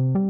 thank you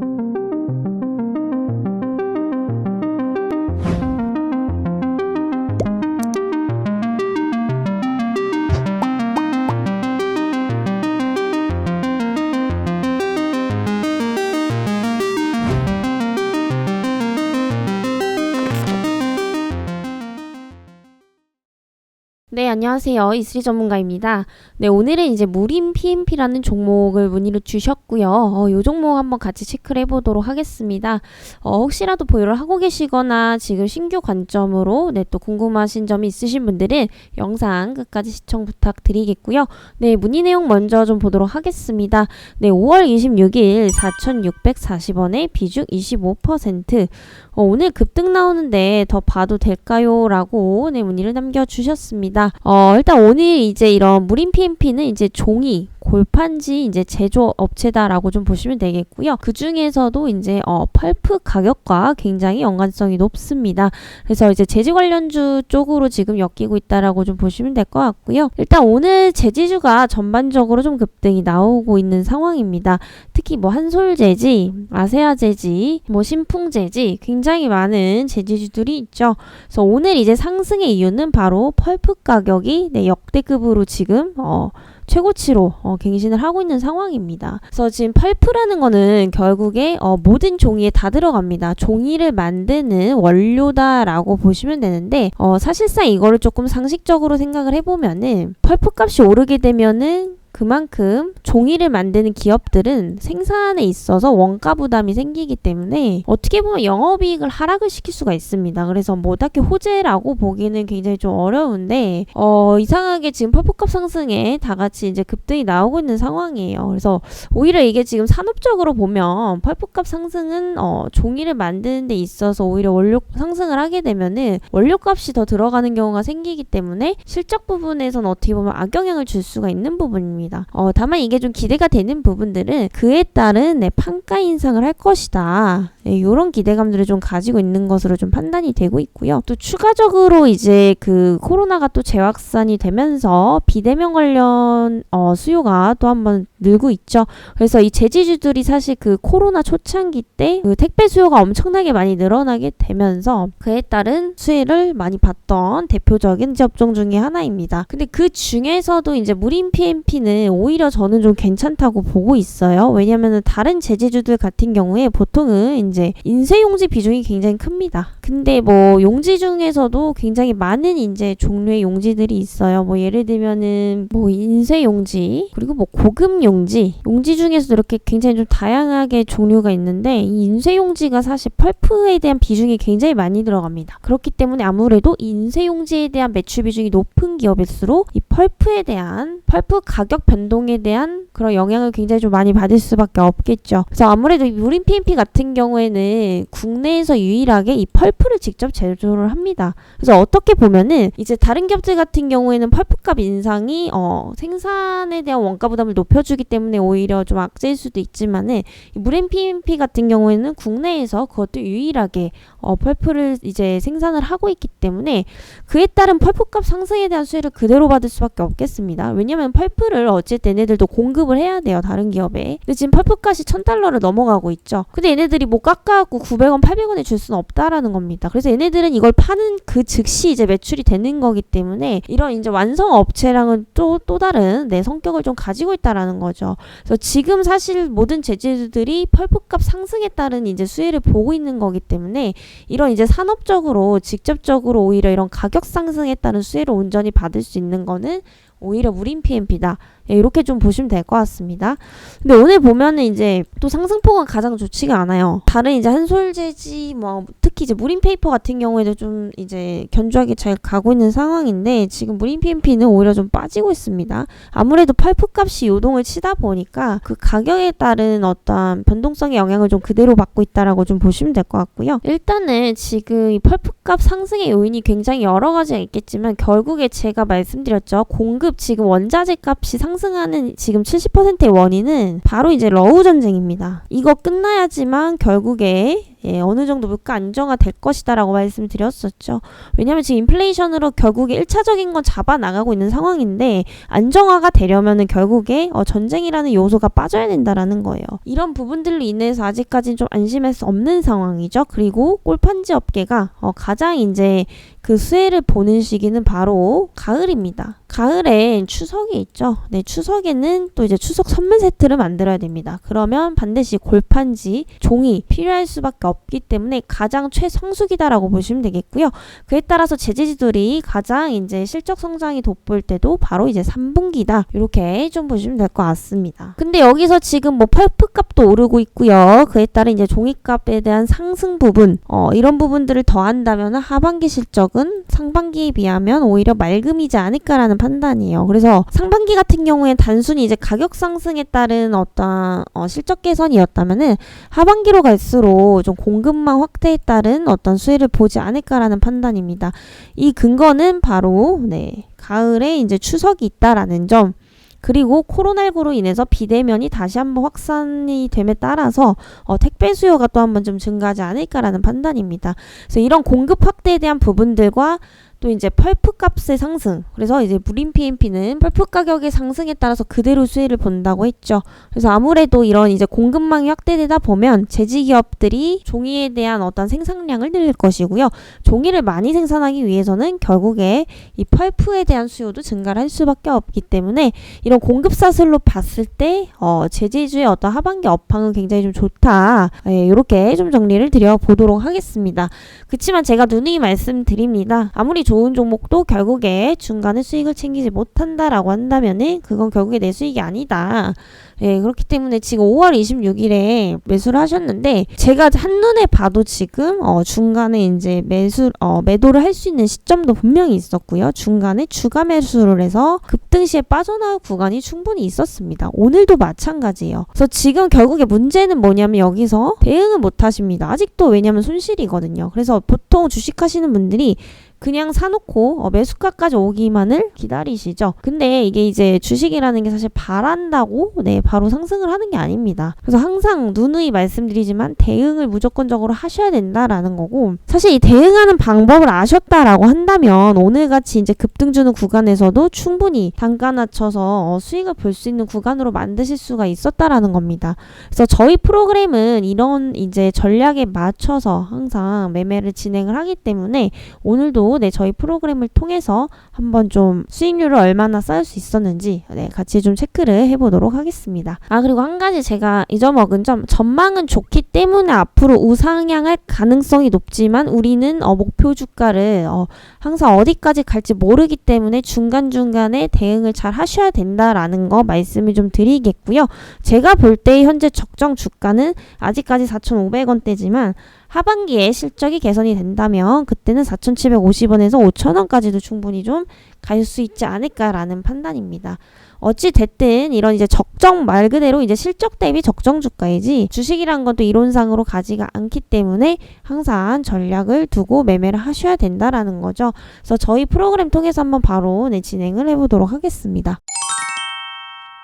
네, 안녕하세요. 이슬이 전문가입니다. 네, 오늘은 이제 무림 PMP라는 종목을 문의를 주셨고요. 어, 이 종목 한번 같이 체크를 해보도록 하겠습니다. 어, 혹시라도 보유를 하고 계시거나 지금 신규 관점으로 네, 또 궁금하신 점이 있으신 분들은 영상 끝까지 시청 부탁드리겠고요. 네, 문의 내용 먼저 좀 보도록 하겠습니다. 네, 5월 26일 4,640원에 비중 25%. 어, 오늘 급등 나오는데 더 봐도 될까요? 라고 네, 문의를 남겨주셨습니다. 어, 일단 오늘 이제 이런 무림 PMP는 이제 종이 골판지 이제 제조 업체다라고 좀 보시면 되겠고요. 그 중에서도 이제 어, 펄프 가격과 굉장히 연관성이 높습니다. 그래서 이제 제지 관련주 쪽으로 지금 엮이고 있다라고 좀 보시면 될 것 같고요. 일단 오늘 제지주가 전반적으로 좀 급등이 나오고 있는 상황입니다. 특히 뭐 한솔 제지, 아세아 제지, 뭐 신풍 제지 굉장히 많은 제지주들이 있죠. 그래서 오늘 이제 상승의 이유는 바로 펄프 가격이 네, 역대급으로 지금 어 최고치로 어, 갱신을 하고 있는 상황입니다. 그래서 지금 펄프라는 거는 결국에 어, 모든 종이에 다 들어갑니다. 종이를 만드는 원료다라고 보시면 되는데 어, 사실상 이거를 조금 상식적으로 생각을 해보면은 펄프 값이 오르게 되면은 그만큼 종이를 만드는 기업들은 생산에 있어서 원가 부담이 생기기 때문에 어떻게 보면 영업이익을 하락을 시킬 수가 있습니다. 그래서 뭐 딱히 호재라고 보기는 굉장히 좀 어려운데 어, 이상하게 지금 펄프값 상승에 다 같이 이제 급등이 나오고 있는 상황이에요. 그래서 오히려 이게 지금 산업적으로 보면 펄프값 상승은 어, 종이를 만드는 데 있어서 오히려 원료 상승을 하게 되면은 원료값이 더 들어가는 경우가 생기기 때문에 실적 부분에서는 어떻게 보면 악영향을 줄 수가 있는 부분입니다. 있습니다. 어, 다만 이게 좀 기대가 되는 부분들은 그에 따른 네, 판가 인상을 할 것이다. 네, 이런 기대감들을 좀 가지고 있는 것으로 좀 판단이 되고 있고요. 또 추가적으로 이제 그 코로나가 또 재확산이 되면서 비대면 관련 어, 수요가 또 한번 늘고 있죠. 그래서 이 제지주들이 사실 그 코로나 초창기 때 그 택배 수요가 엄청나게 많이 늘어나게 되면서 그에 따른 수혜를 많이 봤던 대표적인 업종 중의 하나입니다. 근데 그 중에서도 이제 무림 PMP는 오히려 저는 좀 괜찮다고 보고 있어요. 왜냐면은 다른 제지주들 같은 경우에 보통은 이제 인쇄 용지 비중이 굉장히 큽니다. 근데 뭐 용지 중에서도 굉장히 많은 이제 종류의 용지들이 있어요. 뭐 예를 들면은 뭐 인쇄 용지 그리고 뭐 고급 용지 용지 중에서도 이렇게 굉장히 좀 다양하게 종류가 있는데 이 인쇄 용지가 사실 펄프에 대한 비중이 굉장히 많이 들어갑니다. 그렇기 때문에 아무래도 인쇄 용지에 대한 매출 비중이 높은 기업일수록 이 펄프에 대한 펄프 가격 변동에 대한 그런 영향을 굉장히 좀 많이 받을 수밖에 없겠죠. 그래서 아무래도 무림 PMP 같은 경우에는 국내에서 유일하게 이 펄프 를 직접 제조를 합니다. 그래서 어떻게 보면은 이제 다른 기업들 같은 경우에는 펄프값 인상이 어, 생산에 대한 원가 부담을 높여주기 때문에 오히려 좀 악재일 수도 있지만은 무림 PMP 같은 경우에는 국내에서 그것도 유일하게 어, 펄프를 이제 생산을 하고 있기 때문에 그에 따른 펄프값 상승에 대한 수혜를 그대로 받을 수밖에 없겠습니다. 왜냐하면 펄프를 어쨌든 얘네들도 공급을 해야 돼요 다른 기업에. 근데 지금 펄프값이 천 달러를 넘어가고 있죠. 근데 얘네들이 뭐 깎아갖고 900원, 800원에 줄 수는 없다라는 겁니다. 그래서 얘네들은 이걸 파는 그 즉시 이제 매출이 되는 거기 때문에 이런 이제 완성 업체랑은 또 또 다른 내 성격을 좀 가지고 있다라는 거죠. 그래서 지금 사실 모든 제재들이 펄프값 상승에 따른 이제 수혜를 보고 있는 거기 때문에 이런 이제 산업적으로 직접적으로 오히려 이런 가격 상승에 따른 수혜를 온전히 받을 수 있는 거는 오히려 무림 PMP다. 예, 이렇게 좀 보시면 될 것 같습니다. 근데 오늘 보면은 이제 또 상승폭은 가장 좋지가 않아요. 다른 이제 한솔재지 뭐 특히 이제 무림 페이퍼 같은 경우에도 좀 이제 견조하게 잘 가고 있는 상황인데 지금 무림 PMP는 오히려 좀 빠지고 있습니다. 아무래도 팔프 값이 요동을 치다 보니까 그 가격에 따른 어떤 변동성의 영향을 좀 그대로 받고 있다라고 좀 보시면 될 것 같고요. 일단은 지금 이 펄프 값 상승의 요인이 굉장히 여러 가지가 있겠지만 결국에 제가 말씀드렸죠. 공급 지금 원자재 값이 상승 상승하는 지금 70%의 원인은 바로 이제 러우 전쟁입니다. 이거 끝나야지만 결국에 예, 어느 정도 물가 안정화 될 것이다라고 말씀드렸었죠. 왜냐하면 지금 인플레이션으로 결국에 1차적인 건 잡아 나가고 있는 상황인데 안정화가 되려면은 결국에 어, 전쟁이라는 요소가 빠져야 된다라는 거예요. 이런 부분들로 인해서 아직까지는 좀 안심할 수 없는 상황이죠. 그리고 꼴판지 업계가 어, 가장 이제 그 수혜를 보는 시기는 바로 가을입니다. 가을엔 추석이 있죠. 네, 추석에는 또 이제 추석 선물 세트를 만들어야 됩니다. 그러면 반드시 골판지, 종이 필요할 수밖에 없기 때문에 가장 최성수기다라고 보시면 되겠고요. 그에 따라서 제재지들이 가장 이제 실적 성장이 돋보일 때도 바로 이제 3분기다. 이렇게 좀 보시면 될 것 같습니다. 근데 여기서 지금 뭐 펄프 값도 오르고 있고요. 그에 따른 이제 종이값에 대한 상승 부분, 어, 이런 부분들을 더한다면 하반기 실적은 상반기에 비하면 오히려 맑음이지 않을까라는 판단이에요. 그래서 상반기 같은 경우에 단순히 이제 가격 상승에 따른 어떤 어, 실적 개선이었다면은 하반기로 갈수록 좀 공급망 확대에 따른 어떤 수혜를 보지 않을까라는 판단입니다. 이 근거는 바로 네 가을에 이제 추석이 있다라는 점. 그리고 코로나19로 인해서 비대면이 다시 한번 확산이 됨에 따라서 어, 택배 수요가 또 한번 좀 증가하지 않을까라는 판단입니다. 그래서 이런 공급 확대에 대한 부분들과 또 이제 펄프 값의 상승. 그래서 이제 무림 PMP는 펄프 가격의 상승에 따라서 그대로 수혜를 본다고 했죠. 그래서 아무래도 이런 이제 공급망이 확대되다 보면 제지 기업들이 종이에 대한 어떤 생산량을 늘릴 것이고요. 종이를 많이 생산하기 위해서는 결국에 이 펄프에 대한 수요도 증가를 할 수밖에 없기 때문에 이런 공급 사슬로 봤을 때 어, 제재주의 어떤 하반기 업황은 굉장히 좀 좋다. 예, 이렇게 좀 정리를 드려 보도록 하겠습니다. 그렇지만 제가 누누이 말씀드립니다. 아무리 좋은 종목도 결국에 중간에 수익을 챙기지 못한다라고 한다면은 그건 결국에 내 수익이 아니다. 예, 그렇기 때문에 지금 5월 26일에 매수를 하셨는데 제가 한눈에 봐도 지금 어 중간에 이제 매수 어 매도를 할 수 있는 시점도 분명히 있었고요. 중간에 추가 매수를 해서 급등 시에 빠져나올 구간이 충분히 있었습니다. 오늘도 마찬가지예요. 그래서 지금 결국에 문제는 뭐냐면 여기서 대응을 못 하십니다. 아직도 왜냐면 손실이거든요. 그래서 보통 주식 하시는 분들이 그냥 사놓고 어, 매수가까지 오기만을 기다리시죠. 근데 이게 이제 주식이라는 게 사실 바란다고 네 바로 상승을 하는 게 아닙니다. 그래서 항상 누누이 말씀드리지만 대응을 무조건적으로 하셔야 된다라는 거고 사실 이 대응하는 방법을 아셨다라고 한다면 오늘같이 이제 급등 주는 구간에서도 충분히 단가 낮춰서 어, 수익을 볼 수 있는 구간으로 만드실 수가 있었다라는 겁니다. 그래서 저희 프로그램은 이런 이제 전략에 맞춰서 항상 매매를 진행을 하기 때문에 오늘도 네, 저희 프로그램을 통해서 한번 좀 수익률을 얼마나 쌓을 수 있었는지 네, 같이 좀 체크를 해보도록 하겠습니다. 아 그리고 한 가지 제가 잊어먹은 점 전망은 좋기 때문에 앞으로 우상향할 가능성이 높지만 우리는 어, 목표 주가를 어, 항상 어디까지 갈지 모르기 때문에 중간중간에 대응을 잘 하셔야 된다라는 거 말씀을 좀 드리겠고요. 제가 볼 때 현재 적정 주가는 아직까지 4,500원대지만 하반기에 실적이 개선이 된다면 그때는 4,750원에서 5,000원까지도 충분히 좀 갈 수 있지 않을까라는 판단입니다. 어찌 됐든 이런 이제 적정 말 그대로 이제 실적 대비 적정 주가이지 주식이란 것도 이론상으로 가지가 않기 때문에 항상 전략을 두고 매매를 하셔야 된다라는 거죠. 그래서 저희 프로그램 통해서 한번 바로 네, 진행을 해보도록 하겠습니다.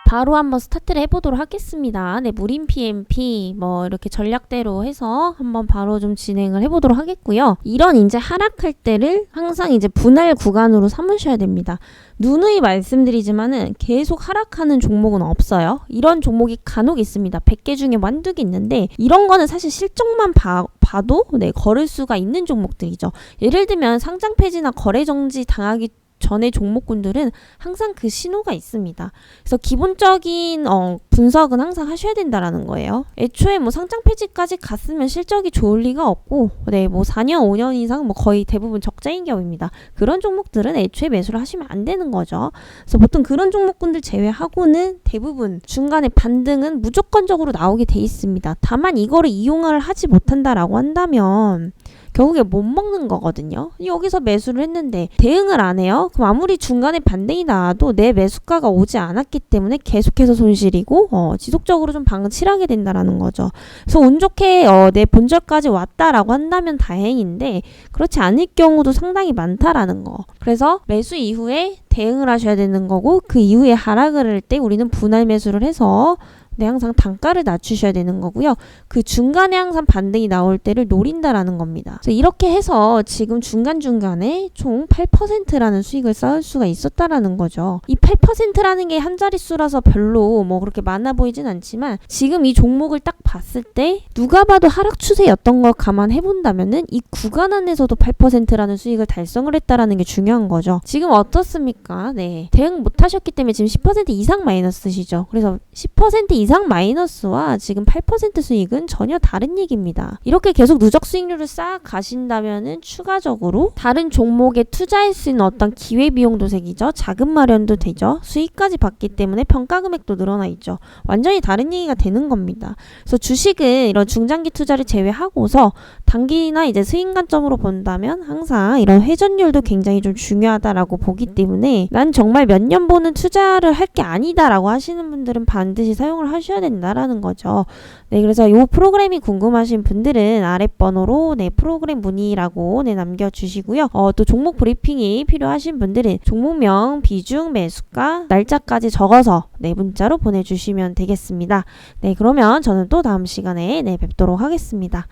바로 한번 스타트를 해보도록 하겠습니다. 네, 무림 PMP 뭐 이렇게 전략대로 해서 한번 바로 좀 진행을 해보도록 하겠고요. 이런 이제 하락할 때를 항상 이제 분할 구간으로 삼으셔야 됩니다. 누누이 말씀드리지만은 계속 하락하는 종목은 없어요. 이런 종목이 간혹 있습니다. 100개 중에 완두개 있는데 이런 거는 사실 실적만 봐, 봐도 네, 걸을 수가 있는 종목들이죠. 예를 들면 상장 폐지나 거래 정지 당하기 전에 종목군들은 항상 그 신호가 있습니다. 그래서 기본적인 어, 분석은 항상 하셔야 된다라는 거예요. 애초에 뭐 상장 폐지까지 갔으면 실적이 좋을 리가 없고, 네, 뭐 4년, 5년 이상 뭐 거의 대부분 적자인 경우입니다. 그런 종목들은 애초에 매수를 하시면 안 되는 거죠. 그래서 보통 그런 종목군들 제외하고는 대부분 중간에 반등은 무조건적으로 나오게 돼 있습니다. 다만 이거를 이용을 하지 못한다라고 한다면 결국에 못 먹는 거거든요. 여기서 매수를 했는데 대응을 안 해요. 그럼 아무리 중간에 반등이 나와도 내 매수가가 오지 않았기 때문에 계속해서 손실이고 어, 지속적으로 좀 방치하게 된다라는 거죠. 그래서 운 좋게 어, 내 본절까지 왔다라고 한다면 다행인데 그렇지 않을 경우도 상당히 많다라는 거. 그래서 매수 이후에 대응을 하셔야 되는 거고 그 이후에 하락을 할 때 우리는 분할 매수를 해서 네, 항상 단가를 낮추셔야 되는 거고요. 그 중간에 항상 반등이 나올 때를 노린다라는 겁니다. 이렇게 해서 지금 중간중간에 총 8%라는 수익을 쌓을 수가 있었다라는 거죠. 이 8%라는 게 한 자릿수라서 별로 뭐 그렇게 많아 보이진 않지만 지금 이 종목을 딱 봤을 때 누가 봐도 하락 추세였던 걸 감안해 본다면은 이 구간 안에서도 8%라는 수익을 달성을 했다라는 게 중요한 거죠. 지금 어떻습니까? 네. 대응 못 하셨기 때문에 지금 10% 이상 마이너스시죠. 그래서 10% 이상 마이너스와 지금 8% 수익은 전혀 다른 얘기입니다. 이렇게 계속 누적 수익률을 쌓아 가신다면은 추가적으로 다른 종목에 투자할 수 있는 어떤 기회 비용도 생기죠. 자금 마련도 되죠. 수익까지 받기 때문에 평가 금액도 늘어나 있죠. 완전히 다른 얘기가 되는 겁니다. 그래서 주식은 이런 중장기 투자를 제외하고서 단기나 이제 수익 관점으로 본다면 항상 이런 회전율도 굉장히 좀 중요하다라고 보기 때문에 난 정말 몇 년 보는 투자를 할 게 아니다라고 하시는 분들은 반드시 사용을 하셔야 된다라는 거죠. 네, 그래서 이 프로그램이 궁금하신 분들은 아랫번호로 네, 프로그램 문의라고 네, 남겨주시고요. 어, 또 종목 브리핑이 필요하신 분들은 종목명, 비중, 매수가, 날짜까지 적어서 네, 문자로 보내주시면 되겠습니다. 네, 그러면 저는 또 다음 시간에 네, 뵙도록 하겠습니다.